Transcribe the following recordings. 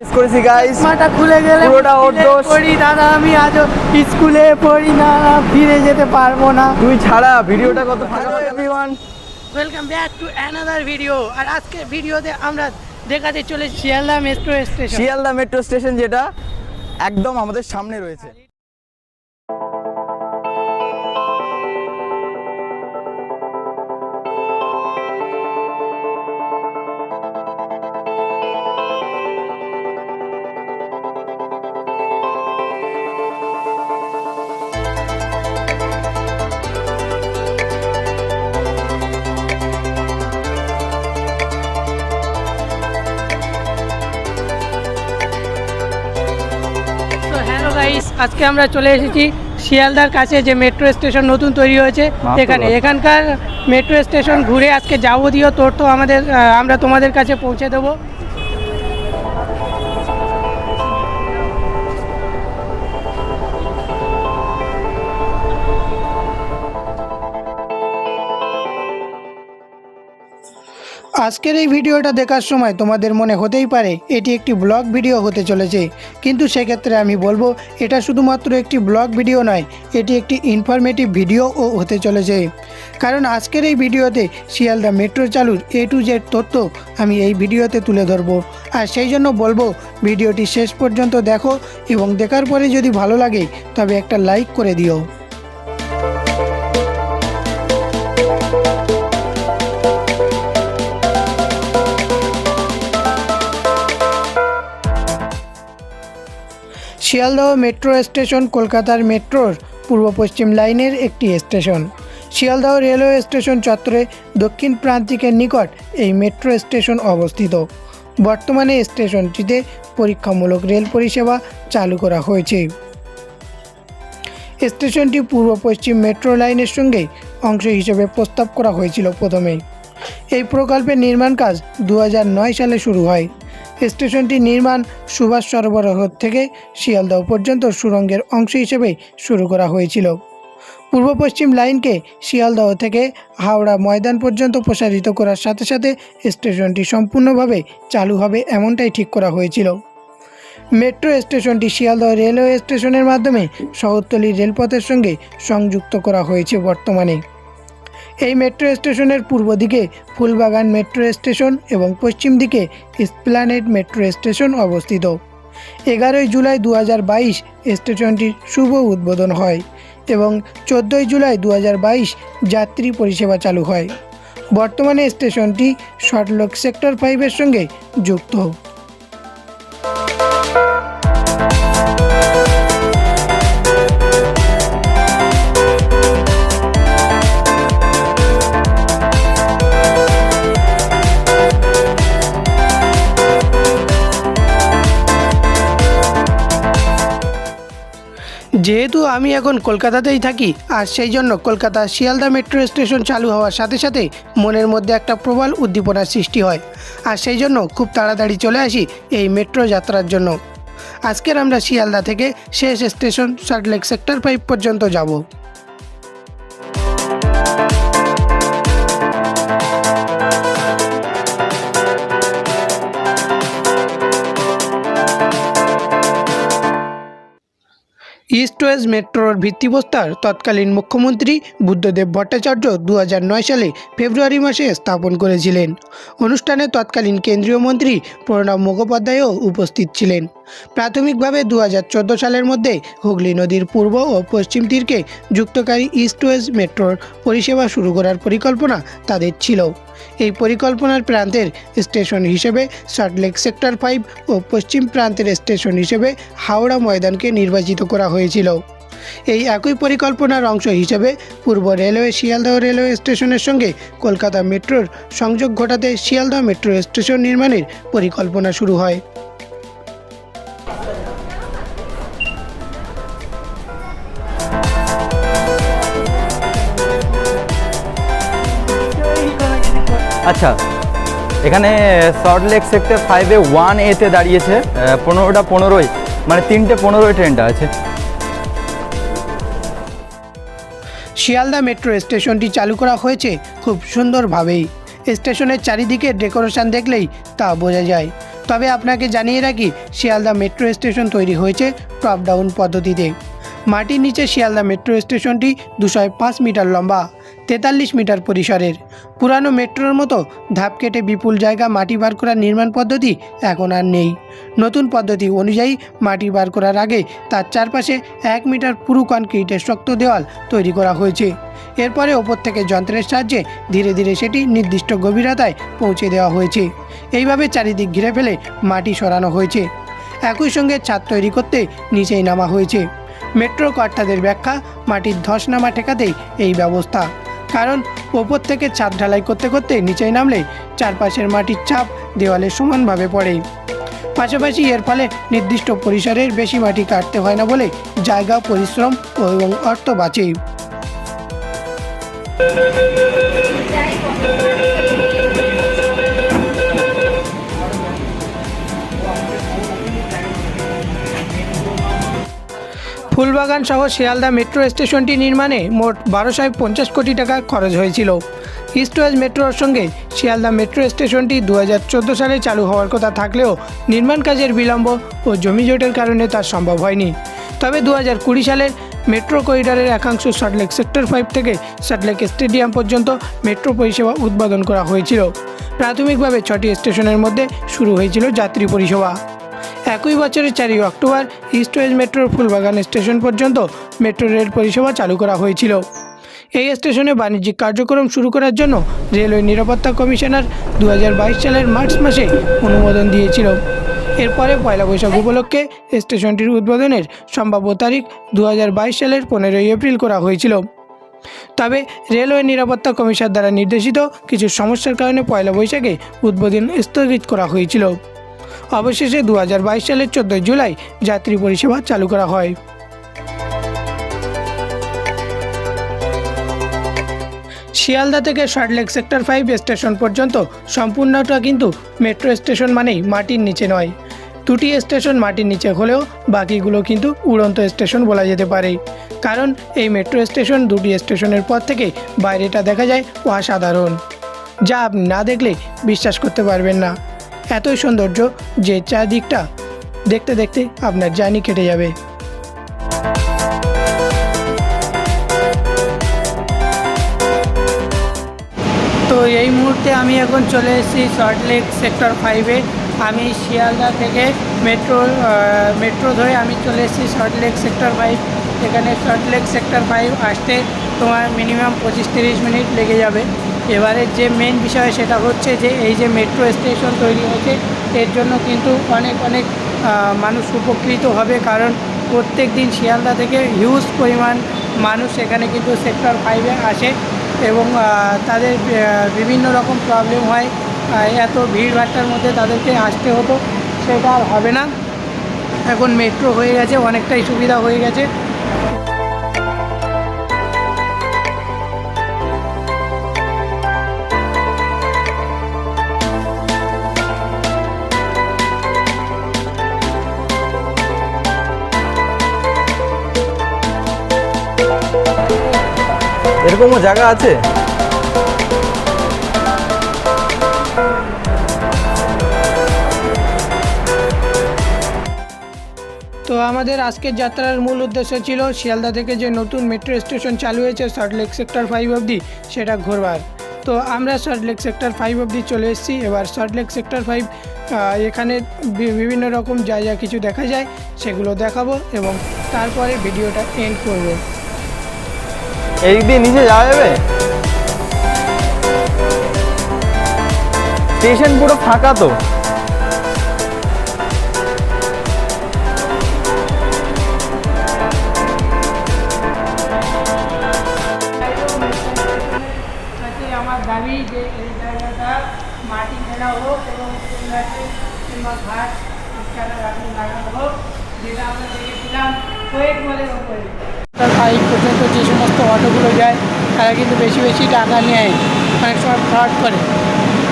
করেছি গাইস মাটা খুলে গেলে পুরোটা ওর দোষ। পড়ি দাদা আমি আজও স্কুলে পড়ি না ফিরে যেতে পারব না। তুই ছাড়া ভিডিওটা কত ভালো everyone welcome back to another video আর আজকে ভিডিওতে আমরা দেখাতে চলে Sealdah metro station Sealdah metro station যেটা একদম আমাদের সামনে রয়েছে। গাইস আজকে আমরা চলে এসেছি শিয়ালদার কাছে যে মেট্রো স্টেশন নতুন তৈরি হয়েছে এখানে। এখানকার মেট্রো স্টেশন ঘুরে আজকে যাবতীয় তথ্য আমাদের আমরা তোমাদের কাছে পৌঁছে দেবো। আজকের এই ভিডিওটা দেখার সময় তোমাদের মনে হতেই পারে, এটি একটি ব্লগ ভিডিও হতে চলেছে। কিন্তু সেক্ষেত্রে আমি বলব, এটা শুধুমাত্র একটি ব্লগ ভিডিও নয়, এটি একটি ইনফরমেটিভ ভিডিওও হতে চলেছে। কারণ আজকের এই ভিডিওতে শিয়ালদা মেট্রো চালুর এ টু জেড তথ্য আমি এই ভিডিওতে তুলে ধরবো। আর সেই জন্য বলব, ভিডিওটি শেষ পর্যন্ত দেখো এবং দেখার পরে যদি ভালো লাগে, তবে একটা লাইক করে দিও। শিয়ালদহ মেট্রো স্টেশন, কলকাতার মেট্রোর পূর্ব পশ্চিম লাইনের একটি স্টেশন। শিয়ালদহ রেলওয়ে স্টেশন চত্বরে দক্ষিণ প্রান্তিকের নিকট এই মেট্রো স্টেশন অবস্থিত। বর্তমানে স্টেশনটিতে পরীক্ষামূলক রেল পরিষেবা চালু করা হয়েছে। স্টেশনটি পূর্ব পশ্চিম মেট্রো লাইনের সঙ্গে অংশ হিসেবে প্রস্তাব করা হয়েছিল প্রথমে। এই প্রকল্পের নির্মাণ কাজ দু হাজার নয় সালে শুরু হয়। স্টেশনটি নির্মাণ সুভাষ সরবরাহ থেকে শিয়ালদহ পর্যন্ত সুড়ঙ্গের অংশ হিসেবে শুরু করা হয়েছিল। পূর্ব পশ্চিম লাইনকে শিয়ালদহ থেকে হাওড়া ময়দান পর্যন্ত প্রসারিত করার সাথে সাথে স্টেশনটি সম্পূর্ণভাবে চালু হবে এমনটাই ঠিক করা হয়েছিল। মেট্রো স্টেশনটি শিয়ালদহ রেলওয়ে স্টেশনের মাধ্যমে শহরতলি রেলপথের সঙ্গে সংযুক্ত করা হয়েছে বর্তমানে। এই মেট্রো স্টেশনের পূর্ব দিকে ফুলবাগান মেট্রো স্টেশন এবং পশ্চিম দিকে স্প্লানেড মেট্রো স্টেশন অবস্থিত। এগারোই জুলাই দু স্টেশনটির শুভ উদ্বোধন হয় এবং চোদ্দোই জুলাই দু যাত্রী পরিষেবা চালু হয়। বর্তমানে স্টেশনটি শর্টলক সেক্টর ফাইভের সঙ্গে যুক্ত। যেহেতু আমি এখন কলকাতাতেই থাকি, আর সেই জন্য কলকাতা শিয়ালদা মেট্রো স্টেশন চালু হওয়ার সাথে সাথে মনের মধ্যে একটা প্রবল উদ্দীপনার সৃষ্টি হয়। আর সেই জন্য খুব তাড়াতাড়ি চলে আসি এই মেট্রো যাত্রার জন্য। আজকের আমরা শিয়ালদা থেকে শেষ স্টেশন সার্টলেক সেক্টর ফাইভ পর্যন্ত যাব। ইস্ট ওয়েস্ট মেট্রোর ভিত্তিপ্রস্তর তৎকালীন মুখ্যমন্ত্রী বুদ্ধদেব ভট্টাচার্য দু হাজার নয় সালে ফেব্রুয়ারি মাসে স্থাপন করেছিলেন। অনুষ্ঠানে তৎকালীন কেন্দ্রীয় মন্ত্রী প্রণব মুখোপাধ্যায়ও উপস্থিত ছিলেন। প্রাথমিকভাবে দু হাজার চোদ্দ সালের মধ্যে হুগলি নদীর পূর্ব ও পশ্চিম তীরকে যুক্তকারী ইস্ট ওয়েস্ট মেট্রোর পরিষেবা শুরু করার পরিকল্পনা তাদের ছিল। এই পরিকল্পনার প্রান্তের স্টেশন হিসেবে সল্টলেক সেক্টর ফাইভ ও পশ্চিম প্রান্তের স্টেশন হিসেবে হাওড়া ময়দানকে নির্বাচিত করা হয়েছিল। এই একই পরিকল্পনার অংশ হিসেবে পূর্ব রেলওয়ে শিয়ালদহ রেলওয়ে স্টেশনের সঙ্গে কলকাতা মেট্রোর সংযোগ ঘটাতে শিয়ালদহ মেট্রো স্টেশন নির্মাণের পরিকল্পনা শুরু হয়। আচ্ছা এখানে সল্টলেক সেক্টর ফাইভে ওয়ান এতে দাঁড়িয়েছে পনেরোটা পনেরোই মানে তিনটে পনেরোই ট্রেনটা আছে। শিয়ালদা মেট্রো স্টেশনটি চালু করা হয়েছে খুব সুন্দরভাবেই। স্টেশনের চারিদিকে ডেকোরেশন দেখলেই তা বোঝা যায়। তবে আপনাকে জানিয়ে রাখি, শিয়ালদা মেট্রো স্টেশন তৈরি হয়েছে টপ ডাউন পদ্ধতিতে। মাটির নিচে শিয়ালদা মেট্রো স্টেশনটি দুশো পাঁচ মিটার লম্বা। তেতাল্লিশ মিটার পরিসরের। পুরানো মেট্রোর মতো ধাপ কেটে বিপুল জায়গা মাটি বার করার নির্মাণ পদ্ধতি এখন আর নেই। নতুন পদ্ধতি অনুযায়ী মাটি বার করার আগে তার চারপাশে এক মিটার পুরু কনক্রিটের শক্ত দেওয়াল তৈরি করা হয়েছে। এরপরে ওপর থেকে যন্ত্রের সাহায্যে ধীরে ধীরে সেটি নির্দিষ্ট গভীরতায় পৌঁছে দেওয়া হয়েছে। এইভাবে চারিদিক ঘিরে ফেলে মাটি সরানো হয়েছে। একই সঙ্গে ছাদ তৈরি করতে নিচেই নামা হয়েছে। মেট্রো কর্তাদের ব্যাখ্যা, মাটির ধস নামা ঠেকাতেই এই ব্যবস্থা। কারণ ওপর থেকে ছাদ ঢালাই করতে করতে নিচেই নামলে চারপাশের মাটির চাপ দেওয়ালে সমানভাবে পড়ে। পাশাপাশি এর ফলে নির্দিষ্ট পরিসরের বেশি মাটি কাটতে হয় না বলে জায়গা, পরিশ্রম এবং অর্থ বাঁচে। ফুলবাগান সহ শিয়ালদা মেট্রো স্টেশনটি নির্মাণে মোট বারোশো পঞ্চাশ কোটি টাকা খরচ হয়েছিল। ইস্ট ওয়েস্ট মেট্রোর সঙ্গে শিয়ালদা মেট্রো স্টেশনটি দু হাজার চোদ্দ সালে চালু হওয়ার কথা থাকলেও নির্মাণ কাজের বিলম্ব ও জমিজটের কারণে তা সম্ভব হয়নি। তবে দু কুড়ি সালের মেট্রো করিডরের একাংশ সল্টলেক সেক্টর ফাইভ থেকে সল্টলেক স্টেডিয়াম পর্যন্ত মেট্রো পরিষেবা উদ্বোধন করা হয়েছিল। প্রাথমিকভাবে ছটি স্টেশনের মধ্যে শুরু হয়েছিল যাত্রী পরিষেবা। একই বছরের চারই অক্টোবর ইস্ট ওয়েস্ট মেট্রোর ফুলবাগান স্টেশন পর্যন্ত মেট্রো রেল পরিষেবা চালু করা হয়েছিল। এই স্টেশনে বাণিজ্যিক কার্যক্রম শুরু করার জন্য রেলওয়ে নিরাপত্তা কমিশনার দু হাজার বাইশ সালের মার্চ মাসে অনুমোদন দিয়েছিল। এরপরে পয়লা বৈশাখ উপলক্ষে স্টেশনটির উদ্বোধনের সম্ভাব্য তারিখ দু হাজার বাইশ সালের পনেরোই এপ্রিল করা হয়েছিল। তবে রেলওয়ে নিরাপত্তা কমিশন দ্বারা নির্দেশিত কিছু সমস্যার কারণে পয়লা বৈশাখে উদ্বোধন স্থগিত করা হয়েছিল। অবশেষে দু হাজার বাইশ সালের চোদ্দোই জুলাই যাত্রী পরিষেবা চালু করা হয়। শিয়ালদা থেকে সল্টলেক সেক্টর ফাইভ স্টেশন পর্যন্ত সম্পূর্ণটা কিন্তু মেট্রো স্টেশন মানেই মাটির নিচে নয়। দুটি স্টেশন মাটির নিচে হলেও বাকিগুলো কিন্তু উড়ন্ত স্টেশন বলা যেতে পারে। কারণ এই মেট্রো স্টেশন দুটি স্টেশনের পর থেকে বাইরেটা দেখা যায় অসাধারণ। যা আপনি না দেখলে বিশ্বাস করতে পারবেন না। এতই সৌন্দর্য যে চারদিকটা দেখতে দেখতে আপনার জার্নি কেটে যাবে। তো এই মুহূর্তে আমি এখন চলে এসেছি সল্টলেক সেক্টর ফাইভে আমি শিয়ালদা থেকে মেট্রো মেট্রো ধরে আমি চলে এসেছি সল্টলেক সেক্টর ফাইভ এখানে সল্টলেক সেক্টর ফাইভ আসতে তোমার মিনিমাম পঁচিশ তিরিশ মিনিট লেগে যাবে। এবারে যে মেন বিষয় সেটা হচ্ছে যে এই যে মেট্রো স্টেশন তৈরি হয়েছে, এর জন্য কিন্তু অনেক অনেক মানুষ উপকৃত হবে কারণ প্রত্যেক দিন শিয়ালদা থেকে হিউজ পরিমাণ মানুষ এখানে কিন্তু সেক্টর ফাইভে আসে এবং তাদের বিভিন্ন রকম প্রবলেম হয়। এত ভিড়ভাট্টার মধ্যে তাদেরকে আসতে হতো, সেটা আর হবে না। এখন মেট্রো হয়ে গেছে, অনেকটাই সুবিধা হয়ে গেছে। এরকমও জায়গা আছে? তো আমাদের আজকের যাত্রার মূল উদ্দেশ্য ছিল শিয়ালদা থেকে যে নতুন মেট্রো স্টেশন চালু হয়েছে সল্টলেক সেক্টর ফাইভ অবধি, সেটা ঘোরবার। তো আমরা সল্টলেক সেক্টর ফাইভ অবধি চলে এসেছি। এবার সল্টলেক সেক্টর ফাইভ এখানে বিভিন্ন রকম যা যা কিছু দেখা যায়, সেগুলো দেখাবো এবং তারপরে ভিডিওটা এন্ড করব। এই দিয়ে নিচে যাওয়া যাবে? স্টেশন পুরো ফাঁকা তো। আমার যে এই জায়গাটা মাটি হোক কিংবা ঘাস ইত্যাদি লাগানো হোক, যেটা আমরা দেখেছিলাম কয়েক বলের ওপরে ফাইভ পর্যন্ত যে সমস্ত অটোগুলো যায়, তারা কিন্তু বেশি বেশি টাকা নেয়, অনেক সময় ফ্রড করে।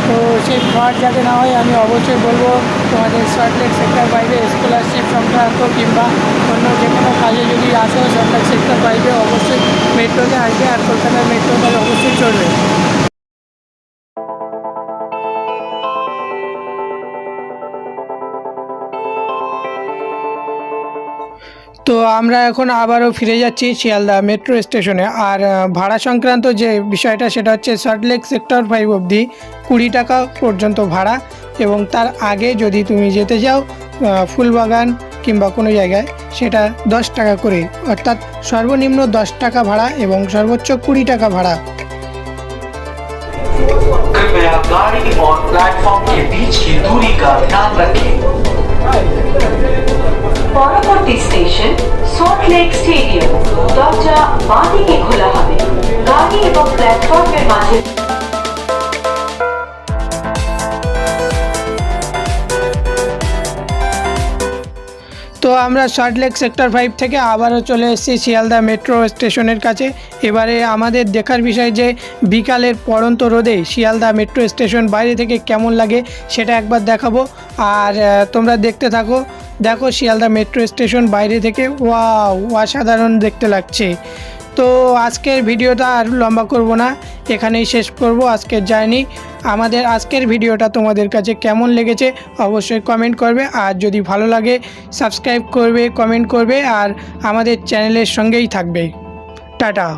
তো সেই ফ্রড যাতে না হয়, আমি অবশ্যই বলব তোমাদের সল্টলেক সেক্টর ফাইভে স্কলারশিপ সংক্রান্ত কিংবা অন্য যে কোনো কাজে যদি আসো সল্টলেক সেক্টর ফাইভে অবশ্যই মেট্রোতে আসবে আর কলকাতার মেট্রো তাহলে অবশ্যই চলবে। তো আমরা এখন আবারও ফিরে যাচ্ছি শিয়ালদা মেট্রো স্টেশনে আর আহ, ভাড়া সংক্রান্ত যে বিষয়টা সেটা হচ্ছে সল্টলেক সেক্টর ফাইভ অবধি কুড়ি টাকা পর্যন্ত ভাড়া এবং তার আগে যদি তুমি যেতে যাও আহ, ফুলবাগান কিংবা কোনো জায়গায় সেটা দশ টাকা করে অর্থাৎ সর্বনিম্ন দশ টাকা ভাড়া এবং সর্বোচ্চ কুড়ি টাকা ভাড়া कृपया गाड़ी और प्लेटफॉर्म के बीच की दूरी का ध्यान रखें পরবর্তী স্টেশন সল্টলেক স্টেডিয়াম দরজা বাঁদিকে খোলা হবে। গাড়ি এবং প্ল্যাটফর্মের মাঝে আমরা শার্টলেক সেক্টর ফাইভ থেকে আবারও চলে এসেছি শিয়ালদা মেট্রো স্টেশনের কাছে। এবারে আমাদের দেখার বিষয় যে বিকালের পড়ন্ত রোদে শিয়ালদা মেট্রো স্টেশন বাইরে থেকে কেমন লাগে সেটা একবার দেখাবো। আর তোমরা দেখতে থাকো। দেখো শিয়ালদা মেট্রো স্টেশন বাইরে থেকে। ওয়াও, অসাধারণ দেখতে লাগছে। তো আজকের ভিডিওটা আর লম্বা করব না, এখানেই শেষ করব আজকের জার্নি। আমাদের আজকের ভিডিওটা তোমাদের কাছে কেমন লেগেছে অবশ্যই কমেন্ট করবে, আর যদি ভালো লাগে, সাবস্ক্রাইব করবে, কমেন্ট করবে, আর আমাদের চ্যানেলের সঙ্গেই থাকবে। টাটা।